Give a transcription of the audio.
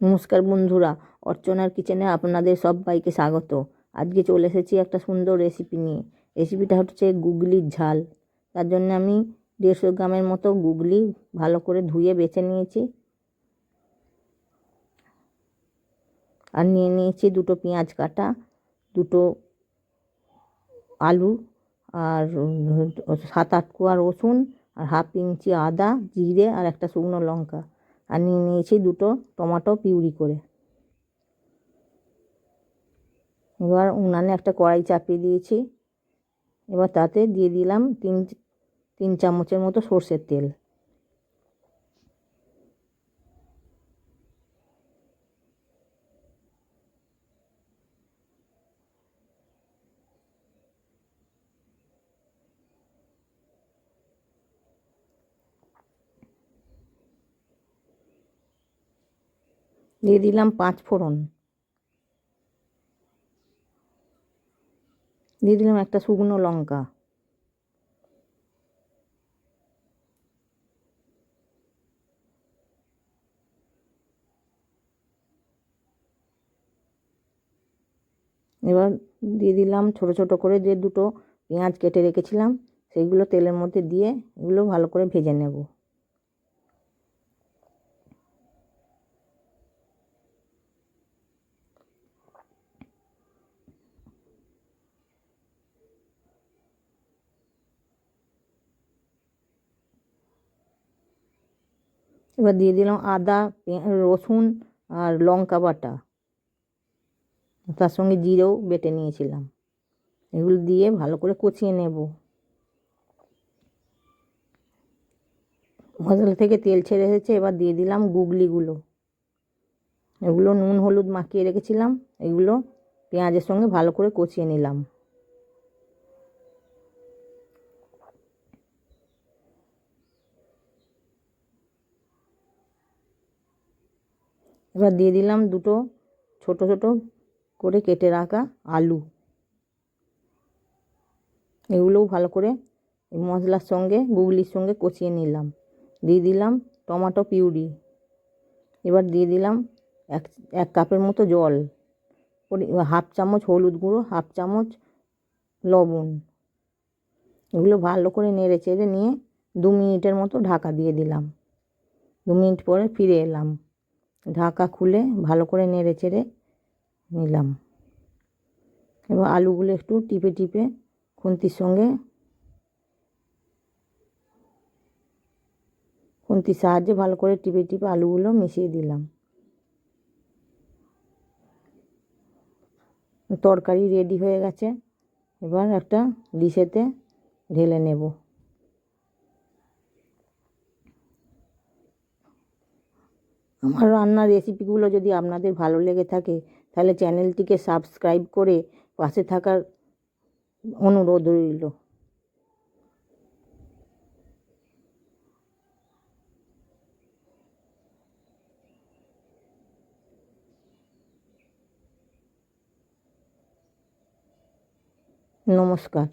নমস্কার বন্ধুরা, অর্চনার কিচেনে আপনাদের সবাইকে স্বাগত। আজকে চলে এসেছি একটা সুন্দর রেসিপি নিয়ে। রেসিপিটা হচ্ছে গুগলির ঝাল। তার জন্য আমি দেড়শো গ্রামের মতো গুগলি ভালো করে ধুয়ে বেছে নিয়েছি। আর নিয়ে নিয়েছি দুটো পেঁয়াজ কাটা, দুটো আলু আর সাত আট কোয়া রসুন আর হাফ ইঞ্চি আদা, জিরে আর একটা শুকনো লঙ্কা। আর নিয়ে নিয়েছি দুটো টমাটো পিউরি করে। এবার উনানে একটা কড়াই চাপিয়ে দিয়েছি। এবার তাতে দিয়ে দিলাম তিন তিন চামচের মতো সর্ষের তেল। দিয়ে দিলাম পাঁচ ফোড়ন। দিয়ে দিলাম একটা শুকনো লঙ্কা। এবার দিয়ে দিলাম ছোট ছোট করে যে দুটো পেঁয়াজ কেটে রেখেছিলাম, সেইগুলো তেলের মধ্যে দিয়ে এগুলো ভালো করে ভেজে নেব। এবার দিয়ে দিলাম আদা রসুন আর লঙ্কা বাটা। তার সঙ্গে জিরেও বেটে নিয়েছিলাম। এগুলো দিয়ে ভালো করে কষিয়ে নেব। মশলা থেকে তেল ছেড়ে এসেছে, এবার দিয়ে দিলাম গুগলিগুলো। এগুলো নুন, হলুদ মাখিয়ে রেখেছিলাম। এগুলো পেঁয়াজের সঙ্গে ভালো করে কষিয়ে নিলাম। এবার দিয়ে দিলাম দুটো ছোট ছোট করে কেটে রাখা আলু। এগুলোও ভালো করে মশলার সঙ্গে, গুগলির সঙ্গে কষিয়ে নিলাম। দিয়ে দিলাম টমাটো পিউরি। এবার দিয়ে দিলাম এক এক কাপের মতো জল। হাফ চামচ হলুদ গুঁড়ো, হাফ চামচ লবণ। এগুলো ভালো করে নেড়ে চেড়ে নিয়ে দু মিনিটের মতো ঢাকা দিয়ে দিলাম। দু মিনিট পরে ফিরে এলাম। ঢাকা খুলে ভালো করে নেড়ে চেড়ে নিলাম। এবার আলুগুলো একটু টিপে টিপে খুন্তির সঙ্গে খুন্তির সাহায্যে ভালো করে টিপে টিপে আলুগুলো মিশিয়ে দিলাম। তরকারি রেডি হয়ে গেছে। এবার একটা ডিশেতে ঢেলে নেব। আমার রান্নার রেসিপিগুলো যদি আপনাদের ভালো লেগে থাকে, তাহলে চ্যানেলটিকে সাবস্ক্রাইব করে পাশে থাকার অনুরোধ রইল। নমস্কার।